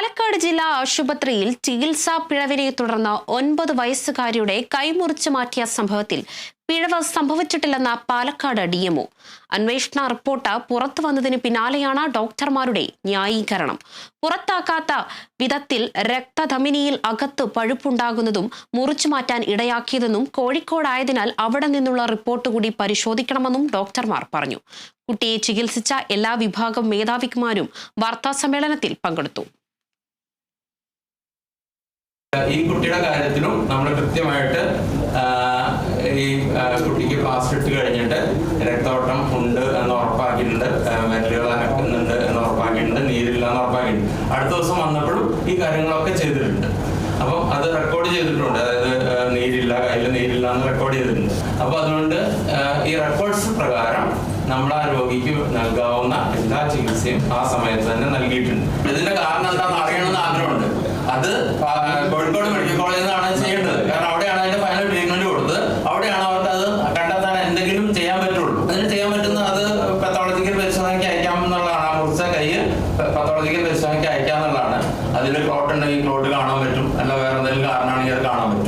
പാലക്കാട് ജില്ലാ ആശുപത്രിയിൽ ചികിത്സാ പിഴവിനെ തുടർന്ന് ഒൻപത് വയസ്സുകാരിയുടെ കൈമുറിച്ചു മാറ്റിയ സംഭവത്തിൽ പിഴവ് സംഭവിച്ചിട്ടില്ലെന്ന പാലക്കാട് ഡിഎംഒ അന്വേഷണ റിപ്പോർട്ട് പുറത്തു വന്നതിന് പിന്നാലെയാണ് ഡോക്ടർമാരുടെ ന്യായീകരണം. പുറത്താക്കാത്ത വിധത്തിൽ രക്തധമിനിയിൽ അകത്ത് പഴുപ്പുണ്ടാകുന്നതും മുറിച്ചു മാറ്റാൻ ഇടയാക്കിയതെന്നും കോഴിക്കോടായതിനാൽ അവിടെ നിന്നുള്ള റിപ്പോർട്ട് കൂടി പരിശോധിക്കണമെന്നും ഡോക്ടർമാർ പറഞ്ഞു. കുട്ടിയെ ചികിത്സിച്ച എല്ലാ വിഭാഗം മേധാവിമാരും വാർത്താ സമ്മേളനത്തിൽ പങ്കെടുത്തു. ഈ കുട്ടിയുടെ കാര്യത്തിലും നമ്മൾ കൃത്യമായിട്ട് ഈ കുട്ടിക്ക് പ്ലാസ്റ്റർ ഇട്ട് കഴിഞ്ഞിട്ട് രക്തോട്ടം ഉണ്ട് എന്ന് ഉറപ്പാക്കിയിട്ടുണ്ട് മരുന്നുകൾ അനക്കുന്നുണ്ട് എന്ന് ഉറപ്പാക്കിയിട്ടുണ്ട് നീരില്ല എന്ന് ഉറപ്പാക്കിയിട്ടുണ്ട്. അടുത്ത ദിവസം വന്നപ്പോഴും ഈ കാര്യങ്ങളൊക്കെ ചെയ്തിട്ടുണ്ട്. അപ്പം അത് റെക്കോർഡ് ചെയ്തിട്ടുണ്ട്. അതായത് നീരില്ല കയ്യിൽ നീരില്ല എന്ന് റെക്കോർഡ് ചെയ്തിട്ടുണ്ട്. അപ്പൊ അതുകൊണ്ട് ഈ റെക്കോർഡ്സ് പ്രകാരം നമ്മൾ ആ രോഗിക്ക് നൽകാവുന്ന എല്ലാ ചികിത്സയും ആ സമയത്ത് തന്നെ നൽകിയിട്ടുണ്ട്. അത് കോഴിക്കോട് മെഡിക്കൽ കോളേജിൽ നിന്നാണ് ചെയ്യേണ്ടത്. കാരണം അവിടെയാണ് അതിന്റെ ഫൈനൽ ട്രീറ്റ്മെന്റ് കൊടുത്തത്. അവിടെയാണ് അവർക്ക് അത് കണ്ടെത്താൻ എന്തെങ്കിലും ചെയ്യാൻ പറ്റുള്ളൂ. അതിന് ചെയ്യാൻ പറ്റുന്ന അത് പത്തോളജിക്കൽ പരിശോധനയ്ക്ക് അയക്കാം എന്നുള്ളതാണ്. ആ മുറിച്ച കൈ പത്തോളജിക്കൽ പരിശോധനയ്ക്ക് അയക്കാം എന്നുള്ളതാണ്. അതിൽ ക്ലോട്ട് ഉണ്ടെങ്കിൽ ക്ലോട്ട് കാണാൻ പറ്റും. അല്ല വേറെ എന്തെങ്കിലും കാരണമാണെങ്കിൽ അത് കാണാൻ പറ്റും.